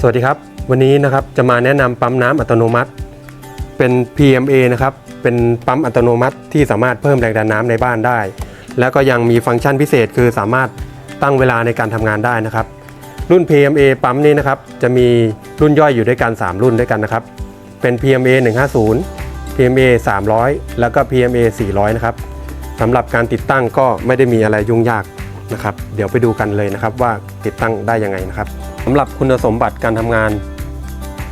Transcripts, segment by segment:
สวัสดีครับ วันนี้นะครับจะมาแนะนำปั๊มน้ำอัตโนมัติ เป็น PMA นะครับเป็นปั๊มอัตโนมัติที่สามารถเพิ่มแรงดันน้ำในบ้านได้ แล้วก็ยังมีฟังก์ชันพิเศษคือสามารถตั้งเวลาในการทำงานได้นะครับ รุ่น PMA ปั๊มนี้นะครับจะมีรุ่นย่อยอยู่ด้วยกัน 3 รุ่นด้วยกันนะครับ เป็น PMA 150 PMA 300 แล้วก็ PMA 400 นะครับสำหรับการติดตั้งก็ไม่ได้มีอะไรยุ่งยากนะครับ เดี๋ยวไปดูกันเลยนะครับว่าติดตั้งได้ยังไงนะครับ สำหรับคุณสมบัติการทำงาน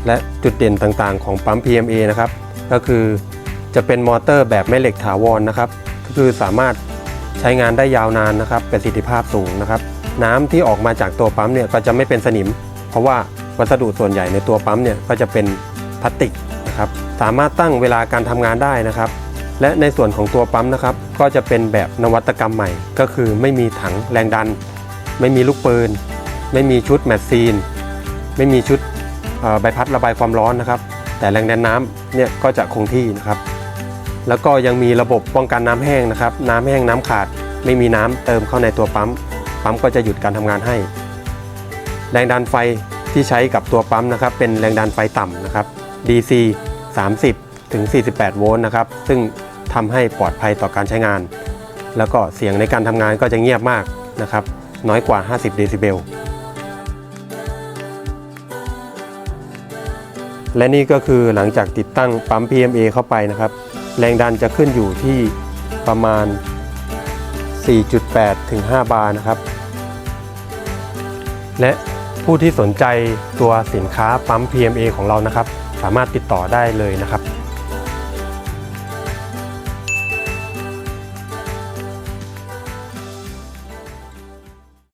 และจุดเด่นต่างๆ ของปั๊ม PMA นะครับ ก็คือจะเป็นมอเตอร์แบบแม่เหล็กถาวรนะครับ ก็คือสามารถใช้งานได้ยาวนานนะครับ ประสิทธิภาพสูงนะครับ น้ำที่ออกมาจากตัวปั๊มเนี่ยก็จะไม่เป็นสนิม เพราะว่าวัสดุส่วนใหญ่ในตัวปั๊มเนี่ยก็จะเป็นพลาสติกนะครับ สามารถตั้งเวลาการทำงานได้นะครับ และในส่วนของตัวปั๊มนะครับ ก็จะเป็นแบบนวัตกรรมใหม่ ก็คือไม่มีถังแรงดัน ไม่มีลูกปืน ไม่มีชุดแมชซีน ไม่มีชุดใบพัดระบายความร้อนนะครับ แต่แรงดันน้ำเนี่ยก็จะคงที่นะครับ แล้วก็ยังมีระบบป้องกันน้ำแห้งนะครับ น้ำแห้งน้ำขาด ไม่มีน้ำเติมเข้าในตัวปั๊ม ปั๊มก็จะหยุดการทำงานให้ แรงดันไฟที่ใช้กับตัวปั๊มนะครับ เป็นแรงดันไฟต่ำนะครับ DC 30ถึง48 โวลต์นะครับ ซึ่งทำให้ปลอดภัยต่อการใช้งาน แล้วก็เสียงในการทำงานก็จะเงียบมากนะครับ น้อยกว่า 50 เดซิเบล และนี่ก็คือหลังจากติดตั้งปั๊ม PMA เข้าไปนะครับ แรงดันจะขึ้นอยู่ที่ประมาณ 4.8 ถึง 5 บาร์นะครับ และผู้ที่สนใจตัวสินค้าปั๊ม PMA ของเรานะครับ สามารถติดต่อได้เลยนะครับ